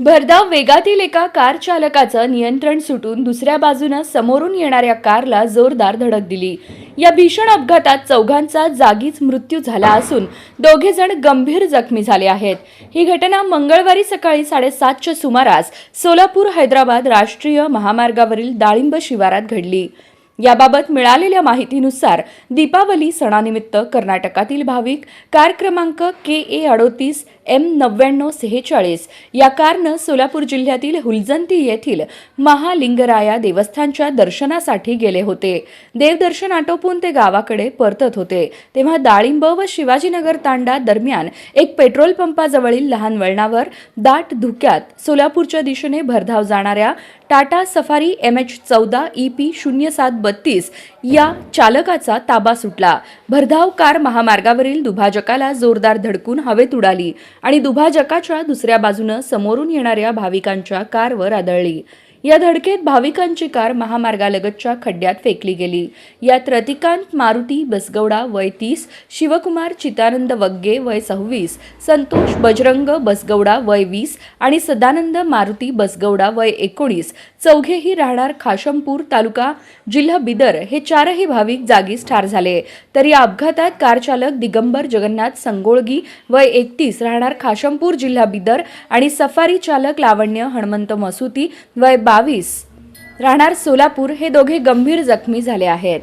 भरधाव वेगातील एका कार चालकाचं नियंत्रण सुटून दुसऱ्या बाजूनं समोरून येणाऱ्या कारला जोरदार धडक दिली. या भीषण अपघातात चौघांचा जागीच मृत्यू झाला असून दोघे जण गंभीर जखमी झाले आहेत. ही घटना मंगळवारी सकाळी साडेसातच्या सुमारास सोलापूर हैदराबाद राष्ट्रीय महामार्गावरील डाळिंब शिवारात घडली. याबाबत मिळालेल्या माहितीनुसार दीपावली सणानिमित्त कर्नाटकातील भाविक कार क्रमांक के ए अडोतीस एम नव्याण्णव सेहेचाळीस या कारनं सोलापूर जिल्ह्यातील हुलजंती येथील महालिंगराया देवस्थानच्या दर्शनासाठी गेले होते. देवदर्शन आटोपून ते गावाकडे परतत होते. तेव्हा डाळिंब व शिवाजीनगर तांडा दरम्यान एक पेट्रोल पंपाजवळील लहान वळणावर दाट धुक्यात सोलापूरच्या दिशेने भरधाव जाणाऱ्या टाटा सफारी एम एच चौदा ई पी शून्य सात बत्तीस या चालकाचा ताबा सुटला. भरधाव कार महामार्गावरील दुभाजकाला जोरदार धडकून हवेत उडाली आणि दुभाजकाच्या दुसऱ्या बाजूनं समोरून येणाऱ्या भाविकांच्या कारवर आदळली. या धडकेत भाविकांची कार महामार्गालगतच्या खड्ड्यात फेकली गेली. यात रतिकांत मारुती बसगौडा वय तीस शिवकुमार चितानंद वग्गे वय सव्वीस संतोष बजरंग बसगौडा वय वीस आणि सदानंद मारुती बसगौडा वय एकोणीस चौघेही राहणार खाशमपूर तालुका जिल्हा बिदर हे चारही भाविक जागीच ठार झाले. तर या अपघातात कार चालक दिगंबर जगन्नाथ संगोळगी वय एकतीस राहणार खाशमपूर जिल्हा बिदर आणि सफारी चालक लावण्य हणमंत मसुती वय बावीस. राहणार सोलापूर हे दोघे गंभीर जखमी झाले आहेत.